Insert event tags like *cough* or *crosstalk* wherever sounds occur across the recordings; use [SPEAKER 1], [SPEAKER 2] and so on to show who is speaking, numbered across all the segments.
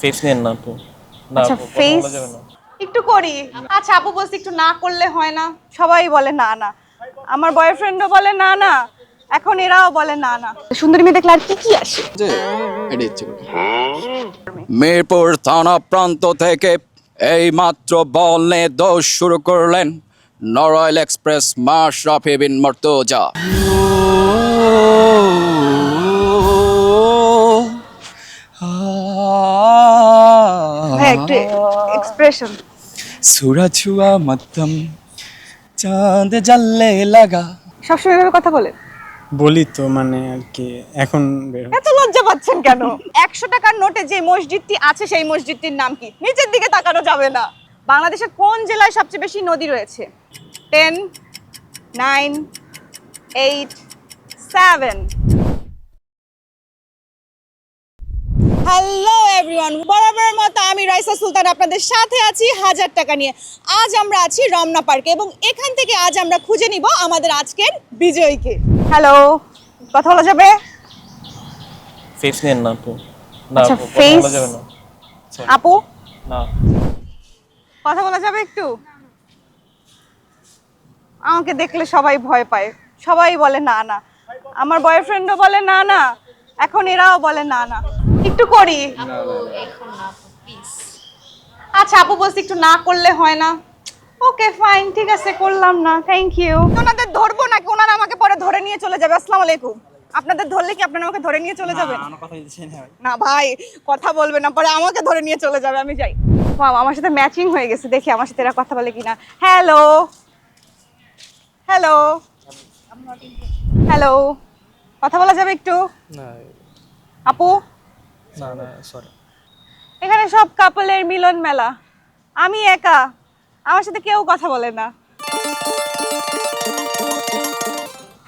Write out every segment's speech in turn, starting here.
[SPEAKER 1] Face নেন না না
[SPEAKER 2] আচ্ছা ফেস। একটু করি। আচ্ছা আপু বলছি একটু না করলে হয় না। সবাই বলে না না। আমার বয়ফ্রেন্ডও বলে না না। এখন এরাও বলে না না। সুন্দরী মেয়ে দেখলে আর কি কি আসে?
[SPEAKER 3] যে এটা ইচ্ছে করে। মিরপুর থানা প্রান্ত থেকে এই মাত্র বল নিয়ে দৌড় শুরু করলেন নরয়েল এক্সপ্রেস মাশরাফি বিন মর্তজা।
[SPEAKER 2] একটু এক্সপ্রেশন
[SPEAKER 3] সুরা ছুয়া মতম চাঁদ জাল্লে লাগা
[SPEAKER 2] সবসময় এভাবে কথা বলেন
[SPEAKER 4] বলি তো মানে আর কি এখন
[SPEAKER 2] এত লজ্জা পাচ্ছেন কেন? একশো টাকার নোটে যে মসজিদটি আছে সেই মসজিদটির নাম কি? নিচের দিকে তাকানো যাবে না। বাংলাদেশের কোন জেলায় সবচেয়ে বেশি নদী রয়েছে? Ten nine eight seven hello everyone বরাবরের মতো আমি রাইসা সুলতান আপনাদের সাথে আছি হাজার টাকা নিয়ে। আজ আমরা আছি রমনা পার্কে এবং এখান থেকে আজ আমরা খুঁজে নিব আমাদের আজকের বিজয়ীকে। হ্যালো কথা বলা যাবে?
[SPEAKER 1] ফেস নেন না আপু। না
[SPEAKER 2] আচ্ছা,
[SPEAKER 1] যাবে না।
[SPEAKER 2] আপু?
[SPEAKER 1] না।
[SPEAKER 2] কথা বলা যাবে একটু? আমাকে দেখলে সবাই ভয় পায়। সবাই বলে না না। আমার বয়ফ্রেন্ডও বলে না না। এখন এরাও বলে না না একটু করি। আচ্ছা আপু বলছি একটু না করলে হয় না। ওকে ফাইন ঠিক আছে করলাম না থ্যাংক ইউ ওনাদের ধরবো নাকি? ওনারা আমাকে পরে ধরে নিয়ে চলে যাবে। আসসালামু আলাইকুম। আপনাদের ধরলে কি আপনারা আমাকে ধরে নিয়ে চলে যাবেন? না ভাই। কথা বলবে না পরে আমাকে ধরে নিয়ে চলে যাবে আমি যাই। বাহ, আমার সাথে ম্যাচিং হয়ে গেছে দেখি আমার সাথে এরা কথা বলে কিনা। হ্যালো হ্যালো হ্যালো কথা বলা যাবে একটু?
[SPEAKER 1] না।
[SPEAKER 2] আপু?
[SPEAKER 1] না না সরি
[SPEAKER 2] এখানে সব কাপলের মিলন মেলা। আমি একা। আমার সাথে কেউ কথা বলে না।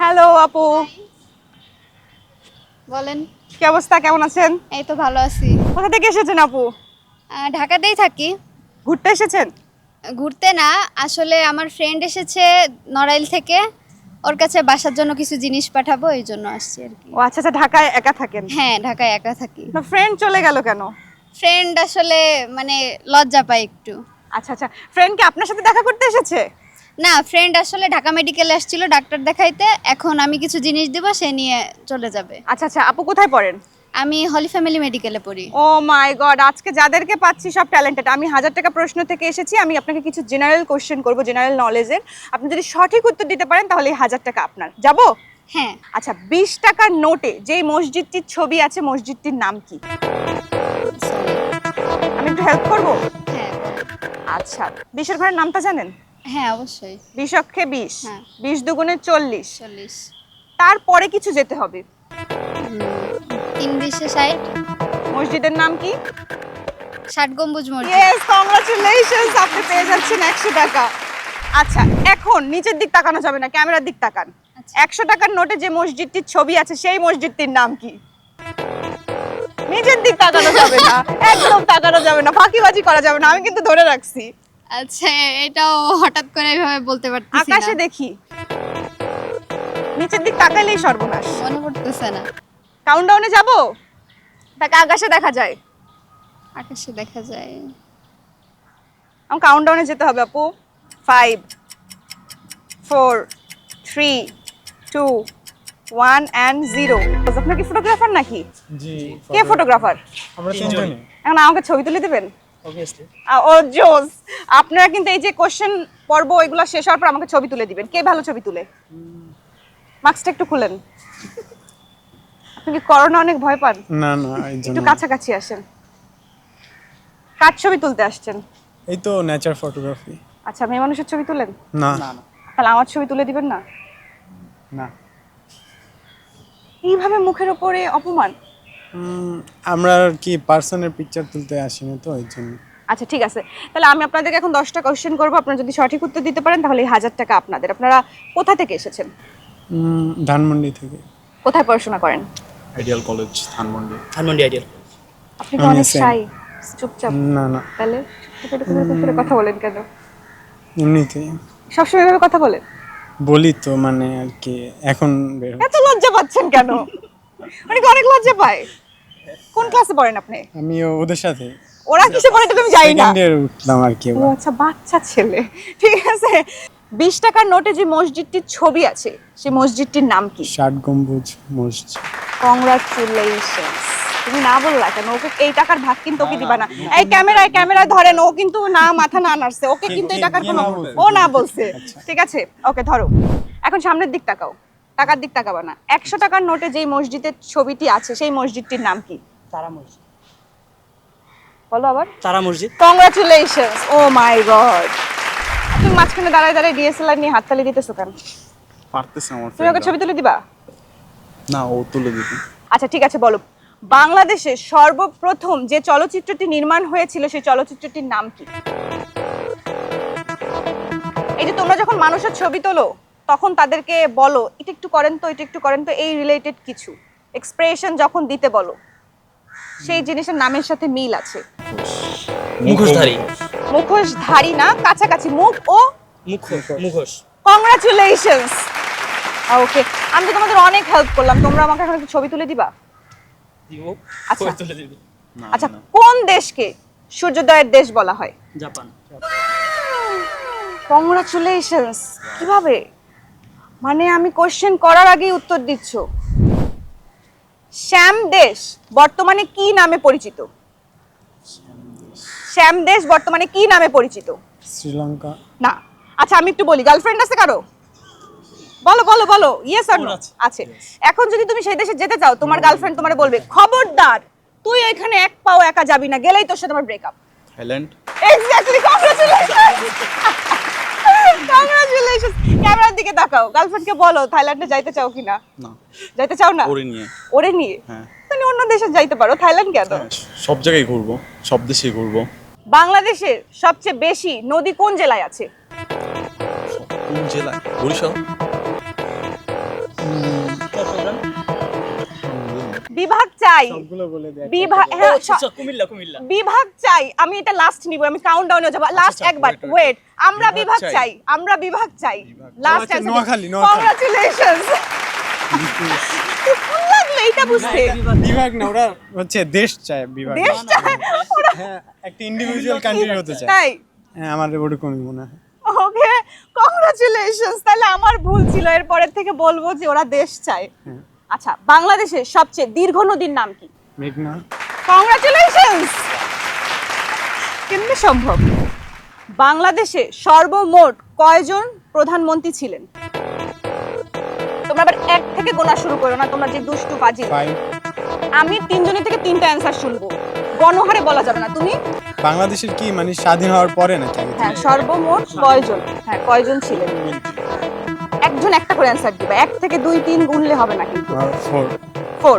[SPEAKER 2] হ্যালো আপু।
[SPEAKER 5] বলেন।
[SPEAKER 2] কি অবস্থা? কেমন আছেন?
[SPEAKER 5] এই তো ভালো আছি।
[SPEAKER 2] কোথা থেকে এসেছেন আপু?
[SPEAKER 5] ঢাকাতেই থাকি।
[SPEAKER 2] ঘুরতে এসেছেন?
[SPEAKER 5] ঘুরতে না আসলে আমার ফ্রেন্ড এসেছে নড়াইল থেকে। ওর কাছে বাসার জন্য কিছু জিনিস পাঠাবো এই জন্য আসছি আর কি।
[SPEAKER 2] ও আচ্ছা আচ্ছা ঢাকায় একা থাকেন?
[SPEAKER 5] হ্যাঁ ঢাকায় একা থাকি।
[SPEAKER 2] না ফ্রেন্ড চলে গেল কেন?
[SPEAKER 5] ফ্রেন্ড আসলে মানে লজ্জা পায় একটু।
[SPEAKER 2] আচ্ছা আচ্ছা ফ্রেন্ড কি আপনার সাথে দেখা করতে এসেছে?
[SPEAKER 5] না ফ্রেন্ড আসলে ঢাকা মেডিকেলে আসছিল ডাক্তার দেখাইতে এখন আমি কিছু জিনিস দিব সে নিয়ে চলে যাবে।
[SPEAKER 2] আচ্ছা আচ্ছা আপু কোথায় পড়েন?
[SPEAKER 5] আমি হলি ফ্যামিলি মেডিকেলে পড়ি।
[SPEAKER 2] ও মাই গড আজকে যাদেরকে পাচ্ছি সব ট্যালেন্টেড আমি হাজার টাকা প্রশ্ন থেকে এসেছি আমি আপনাকে কিছু জেনারেল কোশ্চেন করব জেনারেল নলেজের আপনি যদি সঠিক উত্তর দিতে পারেন তাহলে হাজার টাকা আপনার। যাব?
[SPEAKER 5] হ্যাঁ।
[SPEAKER 2] আচ্ছা বিশ টাকার নোটে যেই মসজিদটির ছবি আছে মসজিদটির নাম কি? আমি একটু হেল্প করব?
[SPEAKER 5] হ্যাঁ।
[SPEAKER 2] আচ্ছা বিশের ঘরের নামটা জানেন?
[SPEAKER 5] হ্যাঁ অবশ্যই।
[SPEAKER 2] বিশ অক্ষে বিশ।
[SPEAKER 5] হ্যাঁ।
[SPEAKER 2] বিশ দুগুণে চল্লিশ।
[SPEAKER 5] চল্লিশ।
[SPEAKER 2] তারপরে কিছু যেতে হবে।
[SPEAKER 5] তিন বিশে ষাট
[SPEAKER 2] মসজিদের নাম কি?
[SPEAKER 5] ষাট গম্বুজ মসজিদ।
[SPEAKER 2] ইয়েস কংগ্রাচুলেশনস আপনি পেয়ে যাচ্ছেন একশো টাকা। আচ্ছা এখন নিচের দিক তাকানো যাবে না ক্যামেরার দিক তাকান।
[SPEAKER 5] আচ্ছা।
[SPEAKER 2] একশো টাকার নোটে যে মসজিদটির ছবি আছে সেই মসজিদটির নাম কি? নিচের দিক তাকানো যাবে না একদম তাকানো যাবে না ফাঁকিবাজি করা যাবে না আমি কিন্তু ধরে রাখছি।
[SPEAKER 5] আচ্ছা এটাও হঠাৎ করে এভাবে বলতে পারতেছি
[SPEAKER 2] আকাশে দেখি। নিচের দিক তাকাইলেই সর্বনাশ।
[SPEAKER 5] মনে পড়তেছে না।
[SPEAKER 2] কাউন্টডাউনে যাব? তাকে আকাশে দেখা যায়।
[SPEAKER 5] আকাশে দেখা যায়।
[SPEAKER 2] আমার কাউন্টডাউনে যেতে হবে আপু। Five four three two one and zero আপনার কি ফটোগ্রাফার নাকি? কে ফটোগ্রাফার এখন আমাকে ছবি তুলে দেবেন? ও জোস। আপনারা কিন্তু এই যে কোশ্চেন পর্ব এগুলো শেষ হওয়ার পর আমাকে ছবি তুলে দিবেন। কে ভালো ছবি তুলে? মাস্কটা একটু খুলেন। আপনি কি করোনা অনেক ভয় পান?
[SPEAKER 4] না না
[SPEAKER 2] একটু কাছাকাছি আসেন। কার ছবি তুলতে আসছেন?
[SPEAKER 4] এই তো নেচার ফটোগ্রাফি
[SPEAKER 2] আচ্ছা মেয়ে মানুষের ছবি তুলেন?
[SPEAKER 4] না।
[SPEAKER 2] না তাহলে আমার ছবি তুলে দিবেন না?
[SPEAKER 4] না।
[SPEAKER 2] এইভাবে মুখের ওপরে অপমান?
[SPEAKER 4] উম, আমরা আর কি পার্সনের পিকচার তুলতে আসিনি তো এই জন্য।
[SPEAKER 2] আচ্ছা ঠিক আছে। তাহলে আমি আপনাদেরকে এখন দশটা কোশ্চেন করব। আপনারা যদি সঠিক উত্তর দিতে পারেন তাহলে এই হাজার টাকা আপনাদের। আপনারা কোথা থেকে এসেছেন?
[SPEAKER 4] ধানমন্ডি থেকে।
[SPEAKER 2] কোথায় পড়াশোনা করেন?
[SPEAKER 6] Ideal college Dhanmondi.
[SPEAKER 1] Dhanmondi ideal
[SPEAKER 2] আপনি তো অনেক শাই চুপচাপ।
[SPEAKER 4] না না।
[SPEAKER 2] তাহলে চুপচাপ কথা বলেন কেন?
[SPEAKER 4] এমনিতেই
[SPEAKER 2] সবসময় এভাবে কথা বলেন?
[SPEAKER 4] বলি তো মানে আর কি এখন বের
[SPEAKER 2] এত লজ্জা পাচ্ছেন কেন? মানে কি অনেক লজ্জা পায়। কোন ক্লাসে পড়েন আপনি?
[SPEAKER 4] আমি ওদের সাথে।
[SPEAKER 2] ওরা কিসে পড়ে এটা তুমি জানি না।
[SPEAKER 4] সেকেন্ড ইয়ার উঠলাম আর কি
[SPEAKER 2] ও আচ্ছা বাচ্চা ছেলে। ঠিক আছে। বিশ টাকার নোটে যে মসজিদটির ছবি আছে সেই মসজিদটির নাম কি?
[SPEAKER 4] ষাট গম্বুজ মসজিদ।
[SPEAKER 2] কংগ্রাচুলেশন তুমি না বললা কেন? ওকে এই টাকার ভাগ কিন্তু ওকে দিবা না। এই ক্যামেরায় ক্যামেরায় ধরেন ও কিন্তু না মাথা না নাড়ছে। ওকে কিন্তু এই টাকার কোনো ও না বলছে। ঠিক আছে? ওকে ধরো। এখন সামনের দিক তাকাও। টাকার দিক তাকাবা না। একশো টাকার নোটে যেই মসজিদের ছবিটি আছে সেই মসজিদটির নাম কি?
[SPEAKER 7] তারা মসজিদ।
[SPEAKER 2] বলো আবার।
[SPEAKER 7] তারা মসজিদ।
[SPEAKER 2] কংগ্রাচুলেশনস ও মাই গড মাঝখানে দাঁড়ায় দাঁড়ায় ডিএসএলআর নিয়ে হাততালি দিতেছো কেন?
[SPEAKER 6] পারতেছে আমার
[SPEAKER 2] তুমি ওকে ছবি তুলে দিবা?
[SPEAKER 6] না ও তুলে দিবি।
[SPEAKER 2] আচ্ছা ঠিক আছে বলো। বাংলাদেশে সর্বপ্রথম যে চলচ্চিত্রটি নির্মাণ হয়েছিল সেই চলচ্চিত্রটির নাম কি? এই যে তোমরা যখন মানুষের ছবি তোলো তখন তাদেরকে বলো এটা একটু করেন তো এটা একটু করেন তো এই রিলেটেড কিছু। এক্সপ্রেশন যখন দিতে বলো সেই জিনিসের নামের সাথে মিল আছে।
[SPEAKER 7] মুখোশধারী।
[SPEAKER 2] মুখোশধারী না কাছাকাছি মুখ ও
[SPEAKER 7] মুখোশ মুখোশ।
[SPEAKER 2] কংগ্রাচুলেশনস ওকে আমি তো তোমাদের অনেক হেল্প করলাম। তোমরা আমাকে এখন একটু ছবি তুলে দিবা? আচ্ছা।
[SPEAKER 7] করে তুলে দিবি।
[SPEAKER 6] না,
[SPEAKER 2] আচ্ছা কোন দেশকে সূর্যোদয়ের দেশ বলা হয়?
[SPEAKER 7] জাপান।
[SPEAKER 2] কংগ্রাচুলেশনস কীভাবে? মানে আমি কোশ্চেন করার আগেই উত্তর দিচ্ছ। শ্যাম দেশ বর্তমানে কি নামে পরিচিত? শ্যাম দেশ বর্তমানে কি নামে পরিচিত?
[SPEAKER 4] শ্রীলঙ্কা।
[SPEAKER 2] না। আচ্ছা আমি একটু বলি গার্লফ্রেন্ড আছে কারও? বলো বলো বলো। ইয়েস আর নো
[SPEAKER 7] আছে।
[SPEAKER 2] এখন যদি তুমি সেই দেশে যেতে চাও তোমার গার্লফ্রেন্ড তোমার বলবে খবরদার তুই এখানে এক পাও একা যাবি না গেলেই তোর সাথে আমার breakup
[SPEAKER 6] Thailand
[SPEAKER 2] exactly congratulation congratulation ক্যামেরার দিকে তাকাও। গার্লফ্রেন্ডকে বলো থাইল্যান্ডে যাইতে চাও কিনা
[SPEAKER 6] না।
[SPEAKER 2] যাইতে চাও না?
[SPEAKER 6] ওরে নিয়ে।
[SPEAKER 2] ওরে নিয়ে?
[SPEAKER 6] হ্যাঁ।
[SPEAKER 2] তুমি অন্য দেশে যাইতে পারো থাইল্যান্ড কেন
[SPEAKER 6] সব জায়গায় ঘুরবো সব দেশেই ঘুরবো।
[SPEAKER 2] বাংলাদেশের সবচেয়ে বেশি নদী কোন জেলায় আছে?
[SPEAKER 6] কোন জেলায়? বরিশাল।
[SPEAKER 2] বিভাগ চাই। বিভাগ হ্যাঁ,
[SPEAKER 7] আচ্ছা, কুমিল্লা কুমিল্লা।
[SPEAKER 2] বিভাগ চাই। আমি এটা লাস্ট নিব আমি কাউন্টডাউনে যাব। লাস্ট
[SPEAKER 6] আচ্ছা,
[SPEAKER 2] একবার. ওয়েট আমরা
[SPEAKER 6] বিভাগ চাই।
[SPEAKER 2] আমরা বিভাগ চাই। লাস্ট
[SPEAKER 4] আচ্ছা, নোয়াখালী, নোয়াখালী।
[SPEAKER 2] কংগ্রাচুলেশনস *laughs* এটা বুঝতে।
[SPEAKER 4] বিভাগ না ওরা হচ্ছে দেশ চায় বিভাগ।
[SPEAKER 2] দেশ
[SPEAKER 4] হ্যাঁ একটা ইন্ডিভিজুয়াল কান্ট্রি হতে চায়।
[SPEAKER 2] তাই?
[SPEAKER 4] হ্যাঁ আমার ওরকমই মনে হয়।
[SPEAKER 2] ওকে কংগ্রাচুলেশনস তাহলে আমার ভুল ছিল থেকে বলব যে ওরা দেশ চায়। আচ্ছা বাংলাদেশের সবচেয়ে দীর্ঘ নদীর নাম কি?
[SPEAKER 4] মেঘনা।
[SPEAKER 2] কংগ্রাচুলেশনস কেমনে সম্ভব? বাংলাদেশে সর্বমোট কয়জন প্রধানমন্ত্রী ছিলেন? তোমরা আবার এক থেকে গোনা শুরু করো না তোমরা যে দুষ্টু বাজি আমি তিনজনের থেকে তিনটা অ্যান্সার শুনব। গণহারে বলা যাবে না তুমি?
[SPEAKER 4] বাংলাদেশের কি মানে স্বাধীন হওয়ার পরে নাকি
[SPEAKER 2] হ্যাঁ সর্বমোট কয়জন? হ্যাঁ কয়জন ছিলেন? একজন একটা করে অ্যান্সার দিবা এক থেকে দুই তিন গুনলে হবে না কিন্তু।
[SPEAKER 4] ফোর
[SPEAKER 2] ফোর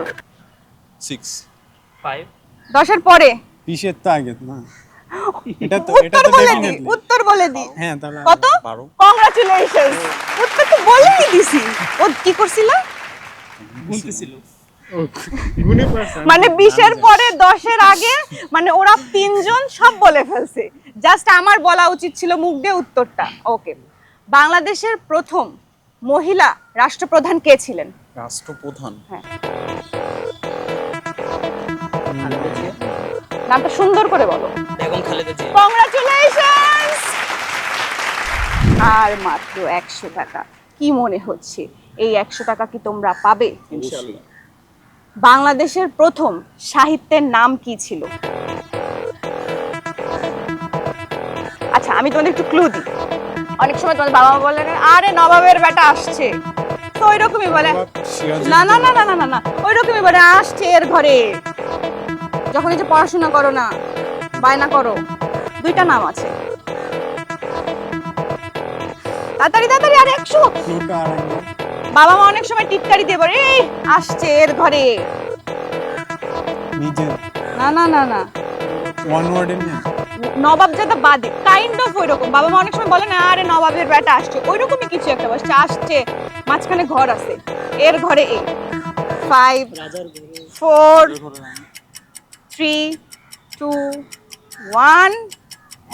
[SPEAKER 6] সিক্স
[SPEAKER 7] ফাইভ
[SPEAKER 2] দশের পরে?
[SPEAKER 4] বিশের তো আগে না। এটা তো এটা তো ডেফিনেটলি
[SPEAKER 2] উত্তর বলে দি।
[SPEAKER 4] হ্যাঁ তাহলে
[SPEAKER 2] কত?
[SPEAKER 6] বারো।
[SPEAKER 2] কংগ্রাচুলেশন উত্তর তো বলেই দিছি। ও কি করছিল?
[SPEAKER 7] গুনতেছিল
[SPEAKER 2] মানে বিশের পরে দশের আগে মানে ওরা তিনজন সব বলে ফেলছে। জাস্ট আমার বলা উচিত ছিল মুখ দিয়ে উত্তরটা। ওকে বাংলাদেশের প্রথম মহিলা রাষ্ট্রপ্রধান কে ছিলেন?
[SPEAKER 6] রাষ্ট্রপ্রধান?
[SPEAKER 2] হ্যাঁ। নামটা সুন্দর করে বলো।
[SPEAKER 7] বেগম খালেদা জিয়া।
[SPEAKER 2] কংগ্রাচুলেশনস আর মাত্র একশো টাকা। কি মনে হচ্ছে? এই একশো টাকা কি তোমরা পাবে? বাংলাদেশের প্রথম সাহিত্যের নাম কি ছিল? আচ্ছা আমি তোমাদের একটু ক্লু দিই। অনেক সময় তোমাদের বাবা মা বলে আরে নবাবের বেটা আসছে। তো ওই রকমই বলে না না না না না না না ওই রকমই বলে আসছে এর ঘরে। যখন এই যে পড়াশোনা করো না বায়না করো দুইটা নাম আছে। তাড়াতাড়ি তাড়াতাড়ি আর একশো। বাবা মা অনেক সময় টিটকারি দিয়ে বলে এই আসছে এর ঘরে।
[SPEAKER 4] নিজের।
[SPEAKER 2] না না না না।
[SPEAKER 4] ওয়ান ওয়ার্ডের নেই
[SPEAKER 2] নবাব জাদা বাদে কাইন্ড অফ ওইরকম। বাবা মা অনেক সময় বলে না আরে নবাবের বেটা আসছে। ওইরকমই কিছু একটা বসছে আসছে। মাঝখানে ঘর আছে। এর ঘরে এ
[SPEAKER 7] five
[SPEAKER 2] four three two one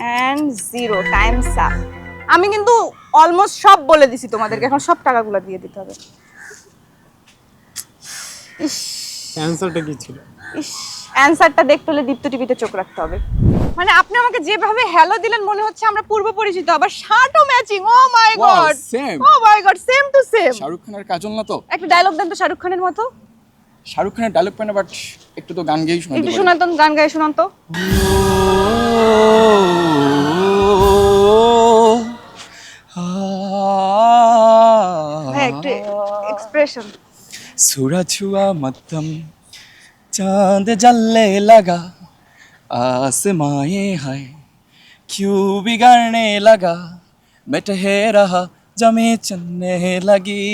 [SPEAKER 2] and zero times up আমি কিন্তু অলমোস্ট সব বলে দিছি তোমাদেরকে। এখন সব টাকাগুলো দিয়ে দিতে হবে। ইস।
[SPEAKER 4] অ্যান্সারটা কি ছিল?
[SPEAKER 2] অ্যানসারটা দেখতে হলে দীপ্ত টিভিতে চোখ রাখতে হবে। মানে আপনি আমাকে যেভাবে হ্যালো দিলেন মনে হচ্ছে আমরা পূর্ব পরিচিত আবার শার্টও matching oh
[SPEAKER 3] my
[SPEAKER 2] God
[SPEAKER 3] same.
[SPEAKER 2] Oh my God same to same
[SPEAKER 3] Shahrukh খানের কাজল না তো?
[SPEAKER 2] একটা ডায়লগ দেন তো শাহরুখ খানের মতো।
[SPEAKER 3] শাহরুখ খানের ডায়লগ পায় না বাট একটু তো গান গেয়েই শোনাতে
[SPEAKER 2] একটু
[SPEAKER 3] পারি।
[SPEAKER 2] শোনাতন গান গায়ে শোনান তো হ্যাঁ একটু এক্সপ্রেশন
[SPEAKER 3] सूरज हुआ मध्यम चांद जलने लगा आसमाए है क्यों बिगड़ने लगा मैं ठहर रहा जमे चलने लगी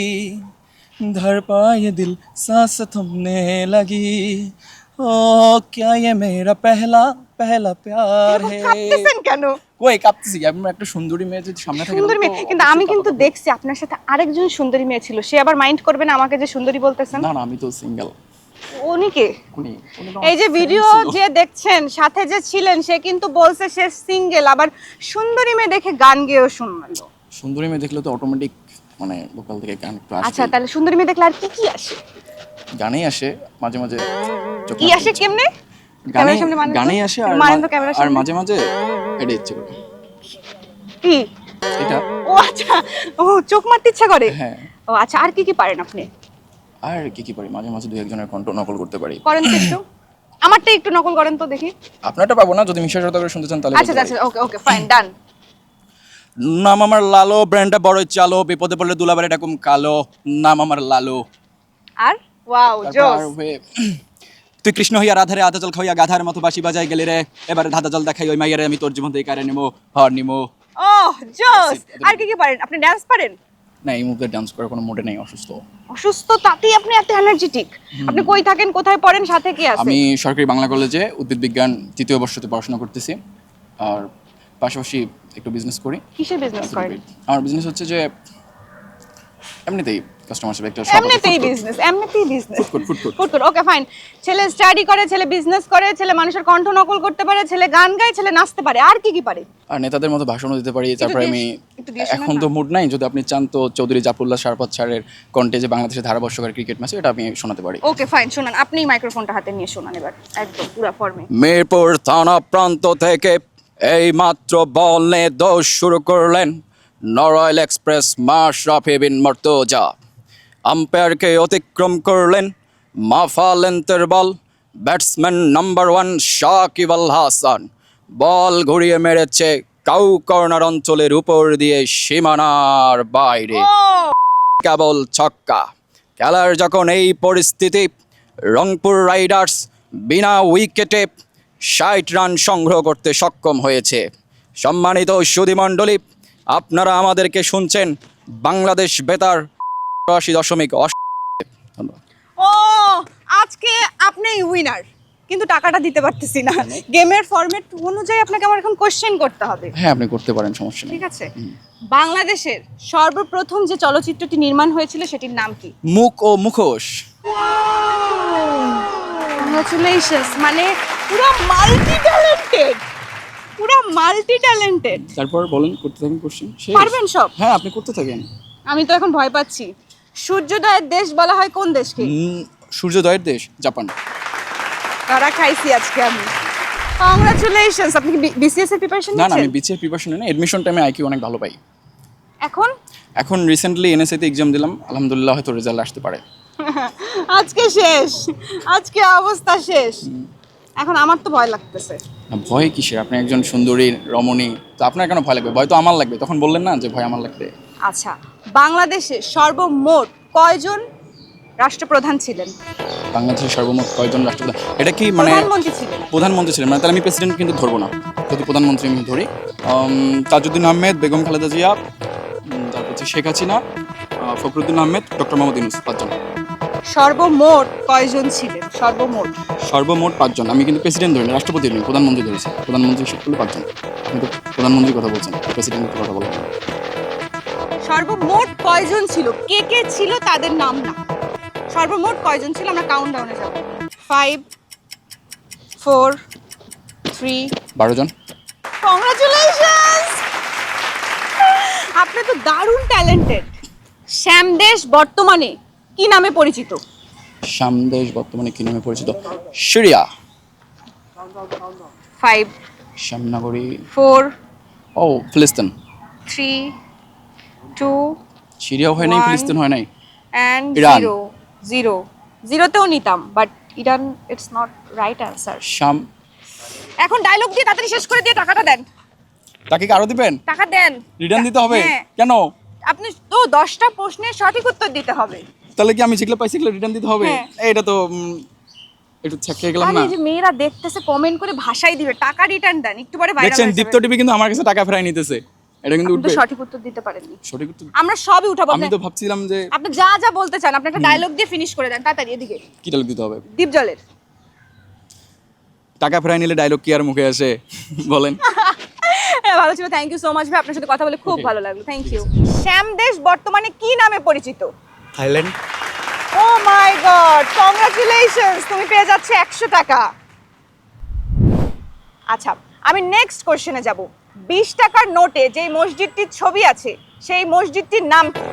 [SPEAKER 3] धर पाए दिल सांस थमने लगी ओ क्या ये मेरा पहला पहला प्यार है
[SPEAKER 2] কাঁদতেছেন কেন
[SPEAKER 3] কই কাঁপতেছি আমি একটা সুন্দরী মেয়ে যদি সামনে থাকে
[SPEAKER 2] সুন্দরী মেয়ে কিন্তু আমি কিন্তু দেখছি আপনার সাথে আরেকজন সুন্দরী মেয়ে ছিল সে আবার মাইন্ড করবে না আমাকে যে সুন্দরী বলতেছেন
[SPEAKER 3] না না আমি তো সিঙ্গেল
[SPEAKER 2] উনি কে
[SPEAKER 3] উনি উনি তো
[SPEAKER 2] এই যে
[SPEAKER 3] আমার
[SPEAKER 2] ভিডিও
[SPEAKER 3] friend ছিল।
[SPEAKER 2] যে দেখছেন সাথে যে ছিলেন সে কিন্তু বলছে সে সিঙ্গেল আবার সুন্দরী মেয়ে দেখে গান গেয়েও শুনলো
[SPEAKER 3] সুন্দরী মেয়ে দেখলে তো অটোমেটিক মানে ভোকাল থেকে গান একটু আসে আচ্ছা
[SPEAKER 2] তাহলে সুন্দরী মেয়ে দেখলে আর কি কি আসে?
[SPEAKER 3] গানেই আসে মাঝে মাঝে
[SPEAKER 2] কি আসে কেমনে। ক্যামেরার সামনে মানেন তো?
[SPEAKER 3] গানেই আসে আর
[SPEAKER 2] মানেন তো
[SPEAKER 3] মা- আর মাঝে মাঝে এটা ইচ্ছে করে।
[SPEAKER 2] কি?
[SPEAKER 3] এটা।
[SPEAKER 2] ও আচ্ছা ও চোখ মারতে ইচ্ছা করে?
[SPEAKER 3] হ্যাঁ।
[SPEAKER 2] ও আচ্ছা আর কি কি পারেন আপনি?
[SPEAKER 3] আর কি কি পারি? মাঝে মাঝে দুই একজনের কণ্ঠ নকল করতে পারি।
[SPEAKER 2] করেন তো একটু। আমারটা একটু নকল করেন তো দেখি।
[SPEAKER 3] আপনারটা পাবো না যদি মিশা করে শুনতে চান তাহলে
[SPEAKER 2] আচ্ছা আচ্ছা ওকে ওকে ফাইন ডান
[SPEAKER 3] নাম আমার লালো ব্র্যান্ডটা বড় চালো বিপদে পড়লে দুলাবার এরকম কালো নাম আমার লালো।
[SPEAKER 2] আর? ওয়াও জোস।
[SPEAKER 3] তুই কৃষ্ণ হইয়া রাধারে আধা জল খাইয়া গাধার মতো বাসি বাজাই গেলে রে। এবারে ধাঁধা জল দেখাই ওই মাইয়ারে আমি তোর জীবন থেকে কারে নিমো হর নিমো।
[SPEAKER 2] ও জোস। আর কি কি পারেন? আপনি ডান্স পারেন?
[SPEAKER 3] না এই মুহূর্তে ডান্স করার কোনো মোটে নেই অসুস্থ।
[SPEAKER 2] অসুস্থ তাতেই আপনি এত এনার্জেটিক আপনি কই থাকেন কোথায় পড়েন সাথে কি আছে?
[SPEAKER 3] আমি সরকারি বাংলা কলেজে উদ্ভিদ বিজ্ঞান তৃতীয় বর্ষতে পড়াশোনা করতেছি। আর পাশাপাশি একটু বিজনেস করি।
[SPEAKER 2] কিসের বিজনেস করেন?
[SPEAKER 3] আমার বিজনেস হচ্ছে যে এমনিতেই কাস্টমার সাথে একটা
[SPEAKER 2] এমনিতেই বিজনেস এমনিতেই
[SPEAKER 3] business court, food court।
[SPEAKER 2] Food okay fine ছেলে স্টাডি করে ছেলে বিজনেস করে ছেলে মানুষের কণ্ঠ নকল করতে পারে ছেলে গান গায় ছেলে নাচতে পারে আর কি কি পারে?
[SPEAKER 3] আর নেতাদের মতো ভাষণও দিতে পারি তারপরে আমি এখন তো মুড নাই যদি আপনি চান তো চৌধুরী জাফরুল্লাহ সারপাত স্যারের কন্টে যে বাংলাদেশের ধারাবর্ষকের ক্রিকেট ম্যাচ এটা আমি শোনাতে পারি।
[SPEAKER 2] ওকে ফাইন শোনান আপনি মাইক্রোফোনটা হাতে নিয়ে শোনান এবার একদম পুরো ফর্মে
[SPEAKER 3] মিরপুর থানা প্রান্ত থেকে এই মাত্র বল নিয়ে দৌড় শুরু করলেন নরয়েল এক্সপ্রেস মাশরাফি বিন মর্তজা। আম্পায়ারকে অতিক্রম করলেন মাফা লেন্থের ball batsman number one Shakib Al Hasan. Ball ঘুরিয়ে মেরেছে কাউ কর্নার অঞ্চলের উপর দিয়ে সীমানার বাইরে। কেবল ছক্কা। খেলার যখন এই পরিস্থিতি রংপুর রাইডার্স বিনা উইকেটে ষাট রান সংগ্রহ করতে সক্ষম হয়েছে। সম্মানিত সুধীমণ্ডলী আপনারা আমাদেরকে শুনছেন বাংলাদেশ বেতার আশি দশমিক
[SPEAKER 2] ও আজকে আপনি উইনার কিন্তু টাকাটা দিতে পারতেছি না। গেমের ফরম্যাট অনুযায়ী আপনাকে আমার এখন কোশ্চেন করতে হবে।
[SPEAKER 3] হ্যাঁ আপনি করতে পারেন সমস্যা নেই।
[SPEAKER 2] ঠিক আছে। বাংলাদেশের সর্বপ্রথম যে চলচ্চিত্রটি নির্মাণ হয়েছিল সেটির নাম কি?
[SPEAKER 3] মুখ ও মুখোশ।
[SPEAKER 2] কংগ্রাচুলেশনস মানে পুরো মাল্টি ট্যালেন্টেড পুরো মাল্টি ট্যালেন্টেড
[SPEAKER 3] তারপর বলেন করতে থাকেন কোশ্চেন
[SPEAKER 2] পারবেন সব?
[SPEAKER 3] হ্যাঁ আপনি করতে থাকেন।
[SPEAKER 2] আমি তো এখন ভয় পাচ্ছি। সূর্যোদয়ের দেশ বলা হয় কোন দেশকে?
[SPEAKER 3] সূর্যোদয়ের দেশ জাপান।
[SPEAKER 2] তারা খাইছি আজকে আমি? কংগ্রাচুলেশনস আপনি কি বিসিএস এর প্রিপারেশন
[SPEAKER 3] না না আমি বিচের প্রিপারেশন না এডমিশন টাইমে আইকিউ অনেক ভালো পাই।
[SPEAKER 2] এখন?
[SPEAKER 3] এখন রিসেন্টলি এনএসএতে এক্সাম দিলাম আলহামদুলিল্লাহ হয়তো রেজাল্ট আসতে পারে।
[SPEAKER 2] আজকে শেষ। আজকে অবস্থা শেষ। এখন আমার তো ভয় লাগতেছে।
[SPEAKER 3] ভয় কিসের? আপনি একজন সুন্দরী রমণী তো আপনার কেন ভয় লাগবে? ভয় তো আমার লাগবে। তখন বললেন না যে ভয় আমার লাগবে।
[SPEAKER 2] আচ্ছা বাংলাদেশে সর্বমোট কয়জন রাষ্ট্রপ্রধান ছিলেন?
[SPEAKER 3] বাংলাদেশের সর্বমোট কয়জন রাষ্ট্রপ্রধান? এটা কি মানে
[SPEAKER 2] প্রধানমন্ত্রী ছিলেন।
[SPEAKER 3] প্রধানমন্ত্রী ছিলেন। মানে তাহলে আমি প্রেসিডেন্ট কিন্তু ধরবো না। যদি প্রধানমন্ত্রী আমি ধরি তাজউদ্দিন আহমেদ বেগম খালেদা জিয়া তারপর হচ্ছে শেখ হাসিনা ফখরুদ্দিন আহমেদ ডক্টর মোহাম্মদ ইউনুস পাঁচজন।
[SPEAKER 2] সর্বমোট কয়জন ছিলেন? সর্বমোট।
[SPEAKER 3] সর্বমোট পাঁচজন। আমি কিন্তু প্রেসিডেন্ট ধরিনি রাষ্ট্রপতি ধরিনি প্রধানমন্ত্রী ধরেছি। প্রধানমন্ত্রী হিসেবে পাঁচজন। আপনি তো প্রধানমন্ত্রীর কথা বলছেন প্রেসিডেন্টের কথা বলেন।
[SPEAKER 2] সর্বমোট কয়জন ছিল? কে কে ছিল তাদের নাম না? সর্বমোট কয়জন ছিল? আমরা কাউন্ট ডাউনে যাব। ফাইভ ফোর থ্রি
[SPEAKER 3] বারো জন।
[SPEAKER 2] কংগ্রাচুলেশনস আপনি তো দারুণ ট্যালেন্টেড শ্যামদেশ বর্তমানে কি নামে পরিচিত?
[SPEAKER 3] সামদেশ বর্তমানে কি নামে পরিচিত? সিরিয়া।
[SPEAKER 2] ফাইভ
[SPEAKER 3] শ্যামনগরী।
[SPEAKER 2] ফোর
[SPEAKER 3] ও ফিলিস্তিন।
[SPEAKER 2] থ্রি টু
[SPEAKER 3] সিরিয়াও হয় নাই ফিলিস্তিন হয় নাই?
[SPEAKER 2] And
[SPEAKER 3] Iran.
[SPEAKER 2] জিরো জিরো জিরোতেও নিতাম but Iran it's not right answer
[SPEAKER 3] Sham
[SPEAKER 2] এখন ডায়লগ দিয়ে তাড়াতাড়ি শেষ করে দিয়ে টাকাটা দেন।
[SPEAKER 3] তাকে কি আরও দিবেন?
[SPEAKER 2] টাকা দেন।
[SPEAKER 3] রিটার্ন দিতে হবে?
[SPEAKER 2] হ্যাঁ।
[SPEAKER 3] কেন?
[SPEAKER 2] আপনি তো দশটা প্রশ্নের সঠিক উত্তর দিতে হবে।
[SPEAKER 3] তাহলে কি আমি যেগুলো পাইছি সেগুলো রিটার্ন দিতে হবে?
[SPEAKER 2] হ্যাঁ।
[SPEAKER 3] এইটা তো একটু ছেঁকে গেলাম না।
[SPEAKER 2] যে মেয়েরা দেখতেছে কমেন্ট করে ভাষাই দিবে টাকা রিটার্ন দেন একটু পরে
[SPEAKER 3] দেখছেন দীপ্ত টিভি কিন্তু আমার কাছে টাকা ফেরাই নিতেছে। এটা কিন্তু উঠবে।
[SPEAKER 2] সঠিক উত্তর দিতে পারেননি।
[SPEAKER 3] সঠিক উত্তর
[SPEAKER 2] আমরা সবই উঠাবো।
[SPEAKER 3] আমি তো ভাবছিলাম যে
[SPEAKER 2] আপনি যা যা বলতে চান আপনি একটা ডায়লগ দিয়ে ফিনিশ করে দেন তাড়াতাড়ি এদিকে।
[SPEAKER 3] কি ডায়লগ দিতে হবে?
[SPEAKER 2] দীপ জলের
[SPEAKER 3] টাকা ফেরাই নিলে ডায়লগ কি আর মুখে আসে? বলেন। *laughs*
[SPEAKER 2] হ্যাঁ ভালো ছিল। থ্যাংক ইউ সো মাচ ভাই। আপনার সাথে কথা বলে খুব ভালো লাগল। থ্যাংক ইউ শ্যাম দেশ বর্তমানে কি নামে পরিচিত?
[SPEAKER 4] Thailand.
[SPEAKER 2] Oh my god congratulations তুমি পেয়ে যাচ্ছে একশো টাকা। আচ্ছা আমি নেক্সট কোশ্চেনে যাব। বিশ টাকার নোটে যেই মসজিদটির ছবি আছে সেই মসজিদটির নাম কি?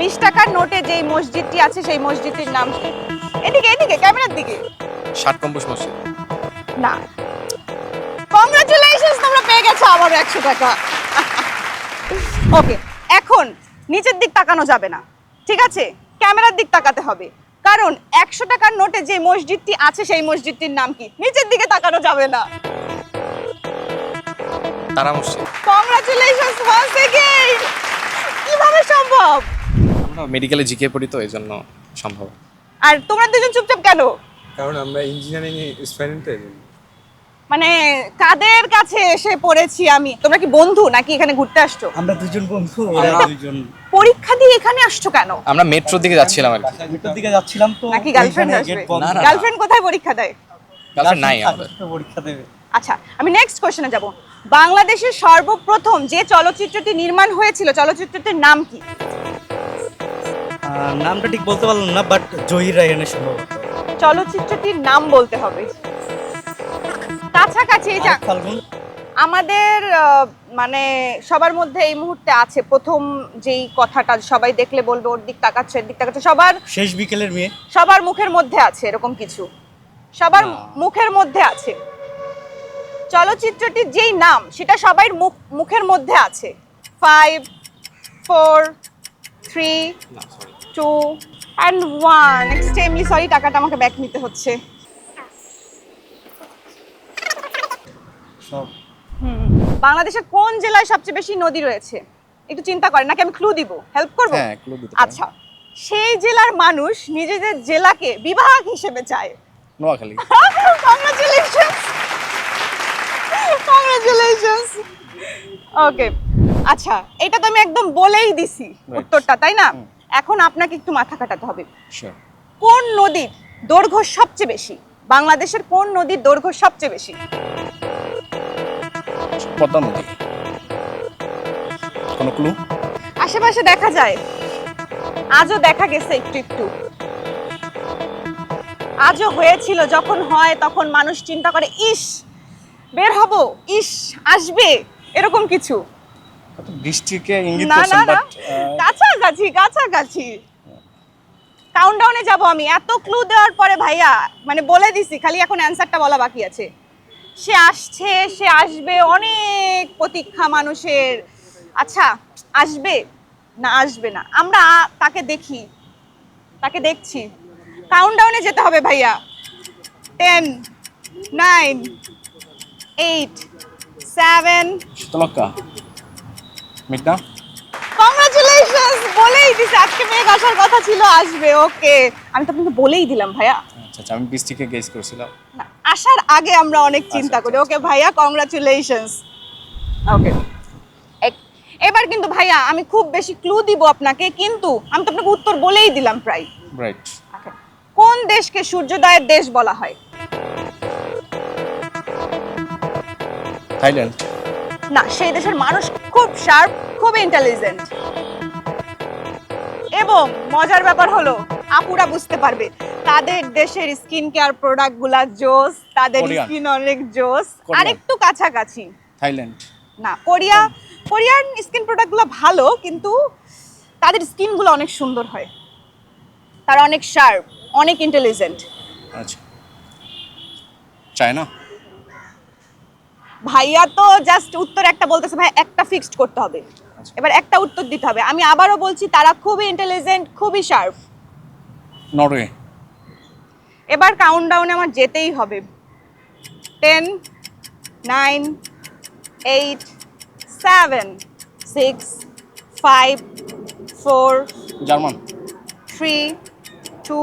[SPEAKER 2] বিশ টাকার নোটে যেই মসজিদটি আছে সেই মসজিদটির নাম কি? এদিকে এদিকে ক্যামেরার দিকে।
[SPEAKER 1] ষাট কম্পোস মসজিদ।
[SPEAKER 2] না। কংগ্রাচুলেশনস তোমরা পেয়ে গেছো আবারও একশো টাকা। ওকে এখন নিচের দিক তাকানো যাবে না। ঠিক আছে? ক্যামেরার দিক তাকাতে হবে। কারণ একশো টাকার নোটে যে মসজিদটি আছে সেই মসজিদটির নাম কি? নিচের দিকে তাকানো যাবে না।
[SPEAKER 1] তারা মসজিদ
[SPEAKER 2] কংগ্রাচুলেশনস ওয়ান্স এগেইন কীভাবে সম্ভব?
[SPEAKER 1] আমরা মেডিকেলে জিকে পড়ি তো এই জন্য সম্ভব।
[SPEAKER 2] আর তোমরা দুজন চুপচাপ কেন?
[SPEAKER 4] কারণ আমরা ইঞ্জিনিয়ারিং স্টুডেন্ট
[SPEAKER 2] মানে কাদের কাছে এসে পড়েছি আমি? তোমরা কি বন্ধু নাকি এখানে ঘুরতে আসছো?
[SPEAKER 8] আমরা দুজন বন্ধু ওরা দুজন।
[SPEAKER 2] পরীক্ষা দিয়ে এখানে আসছো কেন?
[SPEAKER 1] আমরা মেট্রোর দিকে যাচ্ছিলাম আর কি।
[SPEAKER 8] ভিতর দিকে যাচ্ছিলাম তো
[SPEAKER 2] নাকি গার্লফ্রেন্ড
[SPEAKER 8] ওইখানে
[SPEAKER 2] আসবে?
[SPEAKER 8] gate বন্ধ।
[SPEAKER 1] না, না, না।
[SPEAKER 2] গার্লফ্রেন্ড কোথায় পরীক্ষা দেয়?
[SPEAKER 1] গার্লফ্রেন্ড নাই আমাদের।
[SPEAKER 8] পরীক্ষা দেবে।
[SPEAKER 2] আচ্ছা আমি নেক্সট কোশ্চেনে যাব। বাংলাদেশের সর্বপ্রথম যে চলচ্চিত্রটি নির্মাণ হয়েছিল চলচ্চিত্রটির নাম কি?
[SPEAKER 8] আহ, নামটা ঠিক বলতে পারলাম না বাট জহির রায়হানের সম্ভবত।
[SPEAKER 2] চলচ্চিত্রটির নাম বলতে হবে। কাছাকাছি এই যা আমাদের মানে সবার মধ্যে এই মুহূর্তে আছে। প্রথম যেই কথাটা সবাই দেখলে বলবে ওর দিক তাকাচ্ছে এর দিক তাকাচ্ছে সবার
[SPEAKER 8] শেষ বিকেলের মেয়ে।
[SPEAKER 2] সবার মুখের মধ্যে আছে এরকম কিছু। সবার মুখের মধ্যে আছে। চলচ্চিত্রটির যেই নাম সেটা সবাই মুখ মুখের মধ্যে আছে। Five four three two and one extremely sorry টাকাটা আমাকে ব্যাক নিতে হচ্ছে।
[SPEAKER 8] সব।
[SPEAKER 2] বাংলাদেশের কোন জেলায় সবচেয়ে বেশি নদী রয়েছে? একটু চিন্তা করেন নাকি আমি ক্লু দিব? হেল্প করব?
[SPEAKER 3] হ্যাঁ, clue দিতে
[SPEAKER 2] আচ্ছা সেই জেলার মানুষ নিজেদের জেলাকে বিভাগ হিসেবে চায়।
[SPEAKER 3] নোয়াখালী।
[SPEAKER 2] কংগ্রাচুলেশনস কংগ্রাচুলেশনস ওকে আচ্ছা এটা তো আমি একদম বলেই দিছি উত্তরটা তাই না? এখন আপনাকে একটু মাথা কাটাতে হবে। কোন নদীর দৈর্ঘ্য সবচেয়ে বেশি? বাংলাদেশের কোন নদীর দৈর্ঘ্য সবচেয়ে বেশি?
[SPEAKER 3] পদ্মা নদী। কোনো ক্লু
[SPEAKER 2] আশেপাশে দেখা যায়। আজও দেখা গেছে একটু একটু। আজও হয়েছিল যখন হয় তখন মানুষ চিন্তা করে ইস বের হব ইস আসবে। এরকম কিছু।
[SPEAKER 3] বৃষ্টিকে ইঙ্গিত
[SPEAKER 2] না না না। কাছাকাছি কাছাকাছি। কাউন্টডাউনে যাব আমি। এত ক্লু দেওয়ার পরে ভাইয়া মানে বলে দিছি খালি এখন অ্যানসারটা বলা বাকি আছে। সে আসছে সে আসবে অনেক প্রতীক্ষা মানুষের। আচ্ছা আসবে? না আসবে না। আমরা তাকে দেখি তাকে দেখছি। কাউন্টডাউনে যেতে হবে ভাইয়া। টেন নাইন এইট সেভেন
[SPEAKER 3] মেঘনা
[SPEAKER 2] কংগ্রাচুলেশনস বলেই দিছে। আজকে মেঘ আসার কথা ছিল আসবে। ওকে আমি তো আপনাকে বলেই দিলাম ভাইয়া।
[SPEAKER 3] আচ্ছা আচ্ছা আমি বৃষ্টিকে গেস করছিলাম।
[SPEAKER 2] আসার আগে আমরা অনেক চিন্তা করি। ওকে ভাইয়া কংগ্রাচুলেশনস ওকে এবার কিন্তু ভাইয়া আমি খুব বেশি ক্লু দিব আপনাকে কিন্তু আমি তো আপনাকে উত্তর বলেই দিলাম প্রায়।
[SPEAKER 3] রাইট
[SPEAKER 2] কোন দেশকে সূর্যোদয়ের দেশ বলা হয়?
[SPEAKER 3] থাইল্যান্ড
[SPEAKER 2] না সেই দেশের মানুষ খুব শার্প খুব ইন্টেলিজেন্ট এবং মজার ব্যাপার হলো আপুরা বুঝতে পারবে। তাদের দেশের স্কিন কেয়ার প্রোডাক্টগুলা জোস তাদের
[SPEAKER 3] কোরিয়ান।
[SPEAKER 2] স্কিন অনেক জোস।
[SPEAKER 3] কোরিয়ান।
[SPEAKER 2] আর একটু কাছাকাছি।
[SPEAKER 3] থাইল্যান্ড।
[SPEAKER 2] না কোরিয়া কোরিয়ান স্কিন প্রোডাক্টগুলো ভালো কিন্তু তাদের স্কিনগুলো অনেক সুন্দর হয়। তারা অনেক শার্প অনেক ইন্টেলিজেন্ট
[SPEAKER 3] আচ্ছা। চায়না?
[SPEAKER 2] ভাইয়া তো জাস্ট উত্তর একটা বলতেছে ভাই একটা ফিক্সড করতে হবে। এবার একটা উত্তর দিতে হবে। আমি আবারও বলছি তারা খুবই ইন্টেলিজেন্ট খুবই শার্প
[SPEAKER 3] নরওয়ে।
[SPEAKER 2] এবার কাউন্টডাউনে আমার যেতেই হবে। Ten nine eight seven six five four
[SPEAKER 3] German
[SPEAKER 2] three two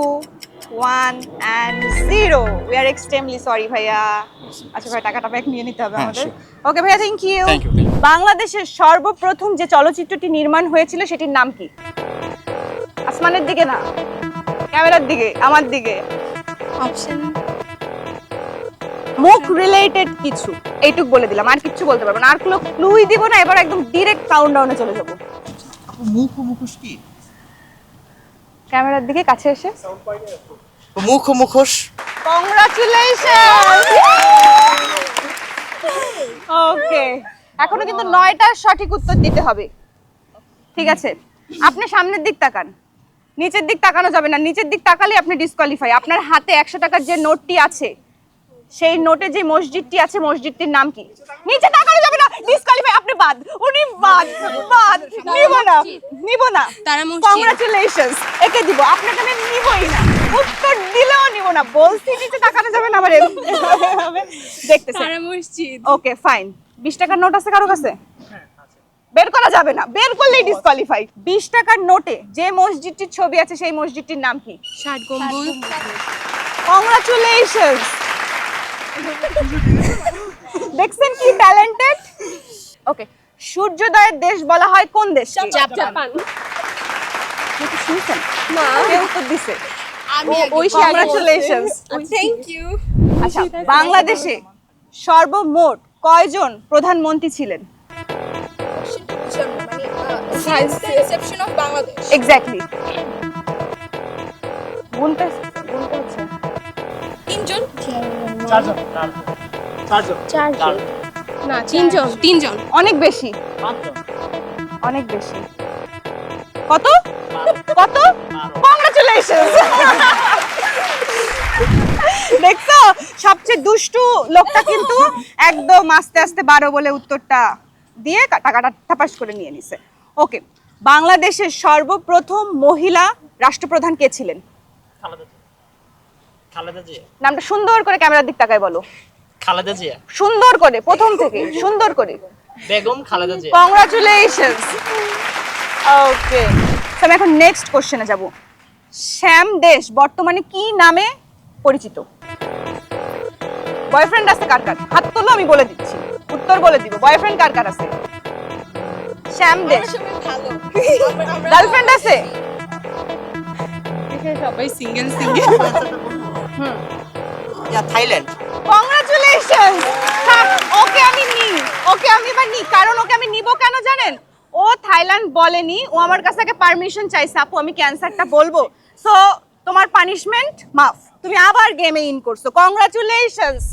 [SPEAKER 2] one and zero we are extremely sorry ভাইয়া। আচ্ছা ভাই টাকাটা ব্যাক নিয়ে নিতে হবে
[SPEAKER 3] হ্যাঁ,
[SPEAKER 2] আমাদের। ওকে ভাইয়া থ্যাংক ইউ. বাংলাদেশের সর্বপ্রথম যে চলচ্চিত্রটি নির্মাণ হয়েছিল সেটির নাম কি? আসমানের দিকে না? ক্যামেরার দিকে আমার দিকে।
[SPEAKER 5] অপশন।
[SPEAKER 2] মুখ রিলেটেড কিছু এইটুক বলে দিলাম আর কিছু বলতে পারব না। আর কোনো ক্লুই দিব না এবার একদম ডিরেক্ট কাউন্টডাউনে চলে যাব।
[SPEAKER 8] মুখ ও মুখোশ কি?
[SPEAKER 2] ক্যামেরার দিকে কাছে এসে।
[SPEAKER 8] মুখ ও মুখোশ।
[SPEAKER 2] কংগ্রাচুলেশন ওকে এখনও কিন্তু নয়টার সঠিক উত্তর দিতে হবে। ঠিক আছে? আপনি সামনের দিক তাকান। নিচের দিক তাকানো যাবে না। নিচের দিক তাকালে আপনি ডিসকোয়ালিফাই আপনার হাতে একশো টাকার যে নোটটি আছে সেই নোটে যে মসজিদটি আছে মসজিদটির নাম কি? নিচে তাকানো যাবে না। ডিসকোয়ালিফাই আপনি বাদ। উনি বাদ বাদ। নিব না নিব না।
[SPEAKER 5] তারা।
[SPEAKER 2] কংগ্রাচুলেশনস একে দিব। আপনাকে আমি নিবই না। উত্তর দিলেও নিব না। বলছি নিচে তাকানো যাবে না হবে দেখতেছে
[SPEAKER 5] মসজিদ।
[SPEAKER 2] ওকে ফাইন বিশ টাকার নোট আছে কারও কাছে? বের করা যাবে না। বের করলেই ডিসকোয়ালিফাই বিশ টাকার নোটে যে মসজিদটির ছবি আছে সেই মসজিদটির নাম কি?
[SPEAKER 5] ষাট গম্বুজ।
[SPEAKER 2] কংগ্রাচুলেশনস দেখছেন কি ট্যালেন্টেড ওকে সূর্যোদয়ের দেশ বলা হয় কোন দেশ?
[SPEAKER 5] জাপান।
[SPEAKER 2] শুনছেন?
[SPEAKER 5] না।
[SPEAKER 2] কে উত্তর দিছে। ওই কংগ্রাচুলেশনস
[SPEAKER 5] থ্যাংক ইউ
[SPEAKER 2] আচ্ছা বাংলাদেশে সর্বমোট কয়জন প্রধানমন্ত্রী ছিলেন?
[SPEAKER 5] Reception of Bangladesh.
[SPEAKER 2] এক্স্যাক্টলি গুনতে গুনতে হচ্ছে
[SPEAKER 5] তিনজন?
[SPEAKER 7] চারজন
[SPEAKER 5] চারজন। না তিনজন। তিনজন।
[SPEAKER 2] অনেক বেশি। অনেক বেশি। কত? কত? কংগ্রাচুলেশনস দেখছ? সবচেয়ে দুষ্টু লোকটা কিন্তু একদম আস্তে আস্তে বারো বলে উত্তরটা দিয়ে টাকাটা থাপাস করে নিয়ে নিছে। ওকে বাংলাদেশের সর্বপ্রথম মহিলা রাষ্ট্রপ্রধান কে ছিলেন? নামটা সুন্দর করে ক্যামেরার দিক তাকায় বলো।
[SPEAKER 7] খালেদা জিয়া।
[SPEAKER 2] সুন্দর করে প্রথম থেকে সুন্দর করে।
[SPEAKER 7] বেগম খালেদা জিয়া।
[SPEAKER 2] কংগ্রাচুলেশনস ওকে আমি এখন নেক্সট কোশ্চেনে যাব। শ্যাম দেশ বর্তমানে কি নামে পরিচিত? বয়ফ্রেন্ড আছে কার কার? হাত তোলো আমি বলে দিচ্ছি। উত্তর বলে দিব। বয়ফ্রেন্ড কার কার আছে? শ্যাম
[SPEAKER 5] ভালো।
[SPEAKER 2] গার্লফ্রেন্ড আছে?
[SPEAKER 5] সবাই single single
[SPEAKER 8] Thailand
[SPEAKER 2] congratulation okay আমি নিই ওকে আমি এবার নিই কারণ ওকে আমি নিব কেন জানেন? ও থাইল্যান্ড বলেনি ও আমার কাছে আগে পারমিশন চাইছে। আপু আমি ক্যান্সারটা বলব। সো তোমার পানিশমেন্ট মাফ। তুমি আবার গেমে ইন করছ। কংগ্রাচুলেশনস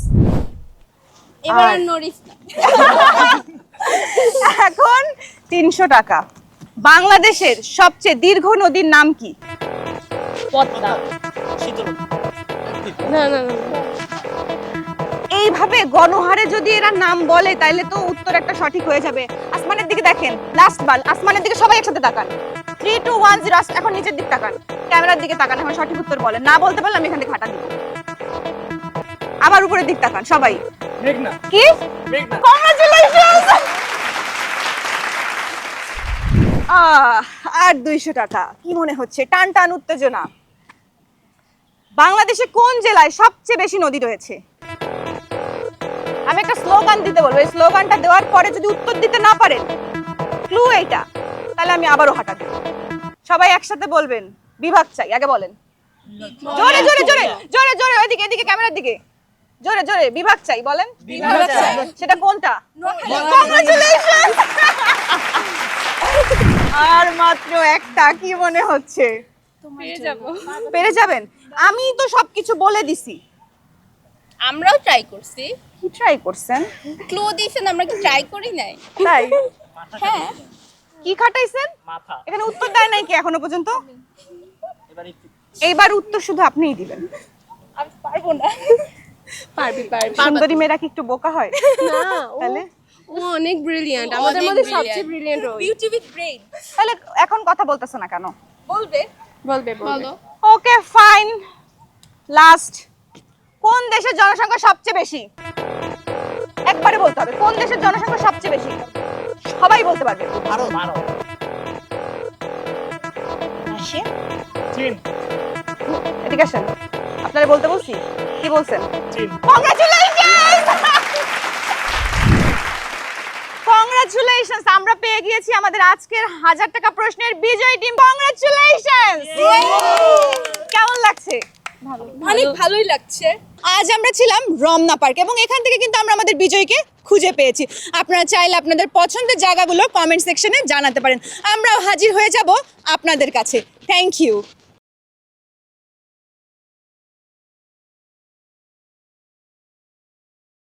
[SPEAKER 5] এবার
[SPEAKER 2] আর-
[SPEAKER 5] আর নড়িস না। *laughs*
[SPEAKER 2] এখন তিনশো টাকা। বাংলাদেশের সবচেয়ে দীর্ঘ নদীর নাম কি?
[SPEAKER 7] পদ্মা।
[SPEAKER 5] না না না
[SPEAKER 2] এইভাবে গণহারে যদি এরা নাম বলে তাহলে তো উত্তর একটা সঠিক হয়ে যাবে। আসমানের দিকে দেখেন লাস্ট বার আসমানের দিকে সবাই একসাথে তাকান। থ্রি টু ওয়ান জিরো এখন নিচের দিকে তাকান। ক্যামেরার দিকে তাকান এখন সঠিক উত্তর বলেন। না বলতে পারলে আমি এখান থেকে হাঁটা দিব। আবার উপরের দিক তাকান সবাই।
[SPEAKER 7] মেঘনা।
[SPEAKER 2] কি?
[SPEAKER 7] মেঘনা।
[SPEAKER 2] কংগ্রাচুলেশনস আর দুইশো টাকা। কি মনে হচ্ছে? টান টান উত্তেজনা। বাংলাদেশে কোন জেলায় সবচেয়ে বেশি নদী রয়েছে? আমি একটা স্লোগান দিতে বলব। এই স্লোগানটা দেওয়ার পরে যদি উত্তর দিতে না পারেন ক্লু এইটা। তাহলে আমি আবারও হাঁটা দেব। সবাই একসাথে বলবেন। বিভাগ চাই আগে বলেন। জোরে জোরে জোরে জোরে জোরে ওইদিকে এদিকে ক্যামেরার দিকে। জোরে জোরে বিভাগ চাই বলেন। সেটা কোনটা? কংগ্রাচুলেশন আর মাত্র একটা কি মনে হচ্ছে? পেরে যাবেন? আমি তো সবকিছু বলে দিছি।
[SPEAKER 5] আমরাও ট্রাই করছি।
[SPEAKER 2] কি ট্রাই করছেন?
[SPEAKER 5] ক্লু দিয়েছেন আমরা কি ট্রাই করি নাই?
[SPEAKER 2] তাই?
[SPEAKER 5] হ্যাঁ।
[SPEAKER 2] কি খাটাইছেন?
[SPEAKER 7] মাথা।
[SPEAKER 2] এখানে উত্তর দেয় নাই কি এখনও পর্যন্ত?
[SPEAKER 7] এবার
[SPEAKER 2] এইবার উত্তর শুধু আপনিই দিবেন।
[SPEAKER 9] আমি পারব না। পারবি *laughs* পারবি।
[SPEAKER 2] সুন্দরী মেয়েরা কি একটু বোকা হয়? *laughs*
[SPEAKER 9] না
[SPEAKER 2] তাহলে?
[SPEAKER 9] ও অনেক ব্রিলিয়ান্ট আমাদের মধ্যে সবচেয়ে ব্রিলিয়ান্ট ও বিউটি উইথ ব্রেইন
[SPEAKER 2] তাহলে এখন কথা বলতেছো না কেন?
[SPEAKER 9] বলবে। বলবে বলো।
[SPEAKER 2] ওকে ফাইন লাস্ট কোন দেশের জনসংখ্যা সবচেয়ে বেশি? একবারে বলতে হবে কোন দেশের জনসংখ্যা সবচেয়ে বেশি? সবাই বলতে পারবে।
[SPEAKER 8] ভারত।
[SPEAKER 2] রাশিয়া
[SPEAKER 7] চীন।
[SPEAKER 2] এদিকে আসেন। আপনারা বলতে বলছি? কি বলছেন? কংগ্রাচুলেশনস আমরা পেয়ে গিয়েছি আমাদের আজকের হাজার টাকা প্রশ্নের বিজয় টিম। কংগ্রাচুলেশনস কেমন লাগছে?
[SPEAKER 9] অনেক ভালোই লাগছে।
[SPEAKER 2] আজ আমরা ছিলাম রমনা পার্ক এবং এখান থেকে কিন্তু আমরা আমাদের বিজয়কে খুঁজে পেয়েছি। আপনারা চাইলে আপনাদের পছন্দের জায়গাগুলো কমেন্ট সেকশনে জানাতে পারেন। আমরাও হাজির হয়ে যাব আপনাদের কাছে। Thank you